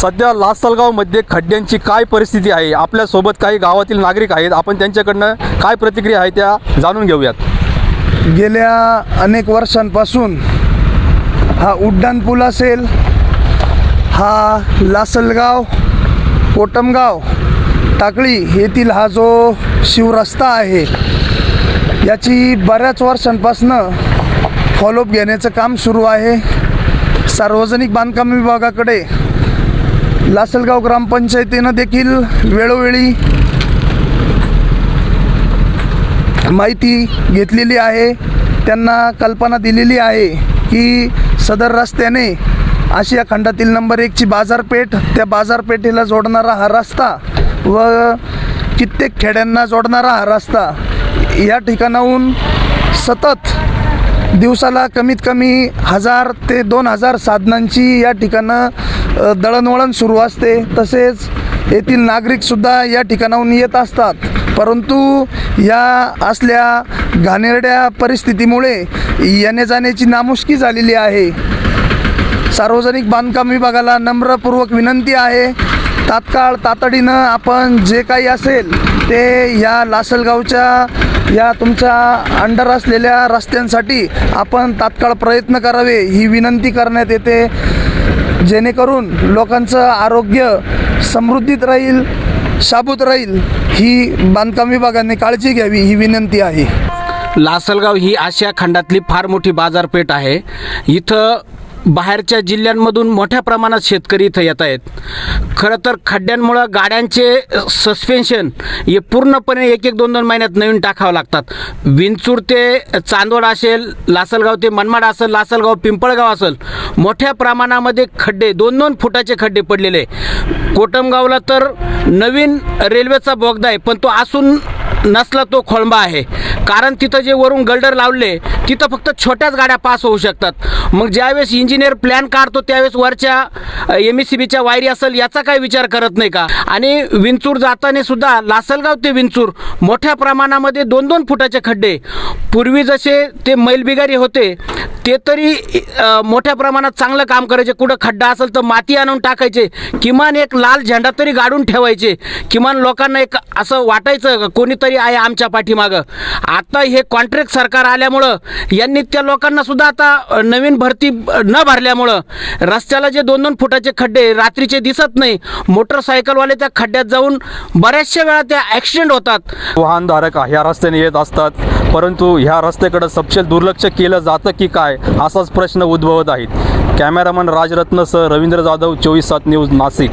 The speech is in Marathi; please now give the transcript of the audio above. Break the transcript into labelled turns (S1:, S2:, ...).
S1: सध्या लासलगावमध्ये खड्ड्यांची काय परिस्थिती आहे? आपल्यासोबत काही गावातील नागरिक आहेत. आपण त्यांच्याकडनं काय प्रतिक्रिया आहे त्या जाणून घेऊयात.
S2: गेल्या अनेक वर्षांपासून हा उड्डाण पूल असेल हा लासलगाव कोटमगाव टाकळी येथील हा जो शिवरस्ता आहे याची बऱ्याच वर्षांपासनं फॉलोअप घेण्याचं काम सुरू आहे. सार्वजनिक बांधकाम विभागाकडे लासलगाव ग्रामपंचायतीनं देखील वेळोवेळी माहिती घेतलेली आहे. त्यांना कल्पना दिलेली आहे की सदर रस्त्याने आशिया खंडातील नंबर एकची बाजारपेठ त्या बाजारपेठेला जोडणारा हा रस्ता व कित्येक खेड्यांना जोडणारा हा रस्ता या ठिकाणाहून सतत दिवसाला कमीत कमी हजार ते दोन हजार साधनांची या ठिकाणं दळणवळण सुरू असते. तसेच येथील नागरिकसुद्धा या ठिकाणाहून येत असतात. परंतु या असल्या घाणेरड्या परिस्थितीमुळे येणे जाण्याची नामुष्की झालेली आहे. सार्वजनिक बांधकाम विभागाला नम्रपूर्वक विनंती आहे. तात्काळ तातडीनं आपण जे काही असेल ते या लासलगावच्या या तुमच्या अंडर असलेल्या रस्त्यांसाठी आपण तात्काळ प्रयत्न करावे ही विनंती करण्यात येते. जेणेकरून लोकांचं आरोग्य समृद्धीत राहील शाबूत राहील ही बांधकाम विभागाने काळजी घ्यावी ही विनंती आहे.
S3: लासलगाव ही आशिया खंडातली फार मोठी बाजारपेठ आहे. इथं बाहेरच्या जिल्ह्यांमधून मोठ्या प्रमाणात शेतकरी इथं येत आहेत. खरं तर खड्ड्यांमुळं गाड्यांचे सस्पेन्शन हे पूर्णपणे एक एक दोन दोन महिन्यात नवीन टाकावं लागतात. विंचूर ते चांदवड असेल लासलगाव ते मनमाड असेल लासलगाव पिंपळगाव असेल मोठ्या प्रमाणामध्ये खड्डे दोन दोन फुटाचे खड्डे पडलेले. कोटमगावला तर नवीन रेल्वेचा बोगदा आहे पण तो असून नसला तो खोळंबा आहे. कारण तिथं जे वरून गल्डर लावले तिथं फक्त छोट्याच गाड्या पास होऊ शकतात. मग ज्यावेळेस इंजिनियर प्लॅन काढतो त्यावेळेस वरच्या एम एस सी बीच्या वायरी असेल याचा काही विचार करत नाही का? आणि विंचूर जाताना सुद्धा लासलगाव ते विंचूर मोठ्या प्रमाणामध्ये दोन दोन फुटाचे खड्डे. पूर्वी जसे ते मैलबिगारी होते ते तरी मोठ्या प्रमाणात चांगलं काम करायचे. कुठं खड्डा असेल तर माती आणून टाकायचे. किमान एक लाल झेंडा तरी गाडून ठेवायचे. किमान लोकांना एक असं वाटायचं का कोणीतरी आहे आमच्या पाठीमागं. आता हे कॉन्ट्रॅक्ट सरकार आल्यामुळं यांनी त्या लोकांना सुद्धा आता नवीन भरती न भरल्यामुळं रस्त्याला जे दोन दोन फुटाचे खड्डे रात्रीचे दिसत नाही मोटरसायकलवाले त्या खड्ड्यात जाऊन बऱ्याचशा वेळा त्या ॲक्सिडेंट होतात.
S1: वाहनधारक ह्या रस्त्याने येत असतात. परंतु ह्या रस्त्याकडं सपशेल दुर्लक्ष केलं जातं की काय असाच प्रश्न उद्भवत आहेत. कॅमेरामन राजरत्नसह रवींद्र जाधव चोवीस सात न्यूज नाशिक.